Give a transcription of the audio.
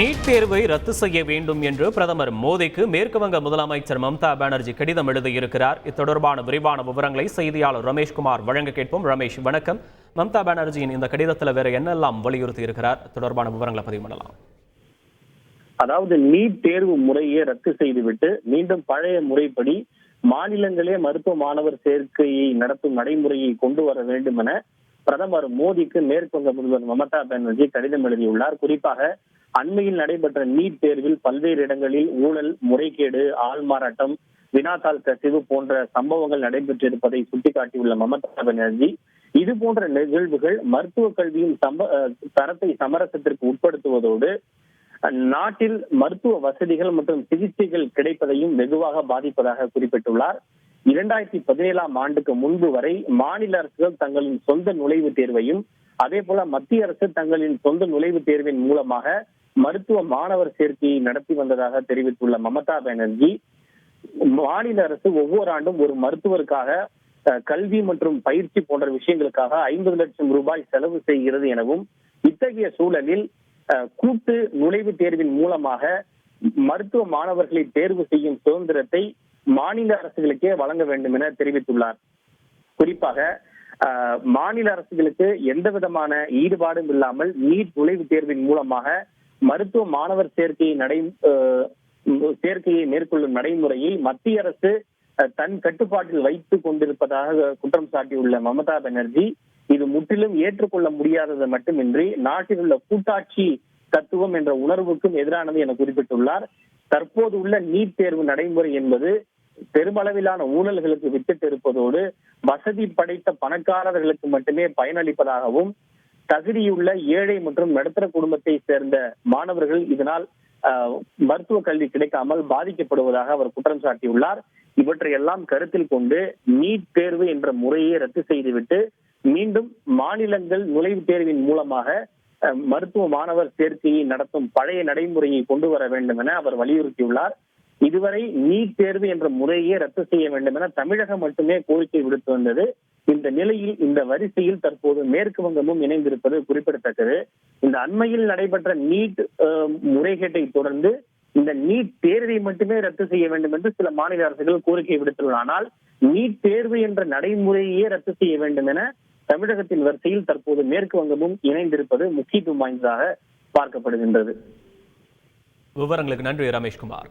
NEET தேர்வை ரத்து செய்ய வேண்டும் என்று பிரதமர் மோடிக்கு மேற்கு வங்க முதலமைச்சர் மம்தா பானர்ஜி கடிதம் எழுதியிருக்கிறார். இத்தொடர்பான விரிவான விவரங்களை செய்தியாளர் ரமேஷ்குமார் வழங்க கேட்போம். ரமேஷ் வணக்கம். மம்தா பானர்ஜியின் இந்த கடிதத்தில் வேற என்னெல்லாம் வலியுறுத்தி இருக்கிறார் தொடர்பான விவரங்களை பதிவு பண்ணலாம். அதாவது நீட் தேர்வு முறையை ரத்து செய்துவிட்டு மீண்டும் பழைய முறைப்படி மாநிலங்களே மருத்துவ மாணவர் சேர்க்கையை நடத்தும் நடைமுறையை கொண்டு வர வேண்டும் என பிரதமர் மோடிக்கு மேற்குவங்க முதல்வர் மமதா பானர்ஜி கடிதம் எழுதியுள்ளார். குறிப்பாக அண்மையில் நடைபெற்ற நீட் தேர்வில் பல்வேறு இடங்களில் ஊழல் முறைகேடு ஆள்மாறாட்டம் வினாத்தாள் கசிவு போன்ற சம்பவங்கள் நடைபெற்றிருப்பதை சுட்டிக்காட்டியுள்ள மமதா பானர்ஜி இது போன்ற நிகழ்வுகள் மருத்துவ கல்வியின் சம்ப தரத்தை சமரசத்திற்கு உட்படுத்துவதோடு நாட்டில் மருத்துவ வசதிகள் மற்றும் சிகிச்சைகள் கிடைப்பதையும் வெகுவாக பாதிப்பதாக குறிப்பிட்டுள்ளார். இரண்டாயிரத்தி பதினேழாம் ஆண்டுக்கு முன்பு வரை மாநில அரசுகள் தங்களின் சொந்த நுழைவுத் தேர்வையும் அதே போல மத்திய அரசு தங்களின் சொந்த நுழைவுத் தேர்வின் மூலமாக மருத்துவ மாணவர் சேர்க்கையை நடத்தி வந்ததாக தெரிவித்துள்ள மமதா பானர்ஜி மாநில அரசு ஒவ்வொரு ஆண்டும் ஒரு மருத்துவருக்காக கல்வி மற்றும் பயிற்சி போன்ற விஷயங்களுக்காக ஐம்பது லட்சம் ரூபாய் செலவு செய்கிறது எனவும் இத்தகைய சூழலில் கூட்டு நுழைவுத் தேர்வின் மூலமாக மருத்துவ மாணவர்களை தேர்வு செய்யும் சுதந்திரத்தை மாநில அரசுகளுக்கே வழங்க வேண்டும் என தெரிவித்துள்ளார். குறிப்பாக மாநில அரசுகளுக்கு எந்த விதமான ஈடுபாடும் இல்லாமல் நீட் நுழைவுத் தேர்வின் மூலமாக மருத்துவ மாணவர் சேர்க்கையை நடை சேர்க்கையை மேற்கொள்ளும் நடைமுறையை மத்திய அரசு தன் கட்டுப்பாட்டில் வைத்துக் கொண்டிருப்பதாக குற்றம் சாட்டியுள்ள மமதா பானர்ஜி இது முற்றிலும் ஏற்றுக்கொள்ள முடியாதது மட்டுமின்றி நாட்டில் உள்ள கூட்டாட்சி தத்துவம் என்ற உணர்வுக்கும் எதிரானது என குறிப்பிட்டுள்ளார். தற்போது உள்ள நீட் தேர்வு நடைமுறை என்பது பெருமளவிலான ஊழல்களுக்கு வித்திட்டு இருப்பதோடு வசதி படைத்த பணக்காரர்களுக்கு மட்டுமே பயனளிப்பதாகவும் தகுதியுள்ள ஏழை மற்றும் நடுத்தர குடும்பத்தை சேர்ந்த மாணவர்கள் இதனால் மருத்துவ கல்வி கிடைக்காமல் பாதிக்கப்படுவதாக அவர் குற்றம் சாட்டியுள்ளார். இவற்றையெல்லாம் கருத்தில் கொண்டு நீட் தேர்வு என்ற முறையை ரத்து செய்துவிட்டு மீண்டும் மாநிலங்கள் நுழைவுத் தேர்வின் மூலமாக மருத்துவ மாணவர் சேர்க்கையை நடத்தும் பழைய நடைமுறையை கொண்டு வர வேண்டும் என அவர் வலியுறுத்தியுள்ளார். இதுவரை நீட் தேர்வு என்ற முறையே ரத்து செய்ய வேண்டும் என தமிழகம் மட்டுமே கோரிக்கை விடுத்து வந்தது. இந்த நிலையில் இந்த வரிசையில் தற்போது மேற்கு வங்கமும் இணைந்திருப்பது குறிப்பிடத்தக்கது. இந்த அண்மையில் நடைபெற்ற நீட் முறைகேட்டை தொடர்ந்து இந்த நீட் தேர்வை மட்டுமே ரத்து செய்ய வேண்டும் என்று சில மாநில அரசுகள் கோரிக்கை விடுத்துள்ளன. ஆனால் நீட் தேர்வு என்ற நடைமுறையே ரத்து செய்ய வேண்டும் என தமிழகத்தின் வரிசையில் தற்போது மேற்கு வங்கமும் இணைந்திருப்பது முக்கியத்துவம் வாய்ந்ததாக பார்க்கப்படுகின்றது. விவரங்களுக்கு நன்றி ரமேஷ்குமார்.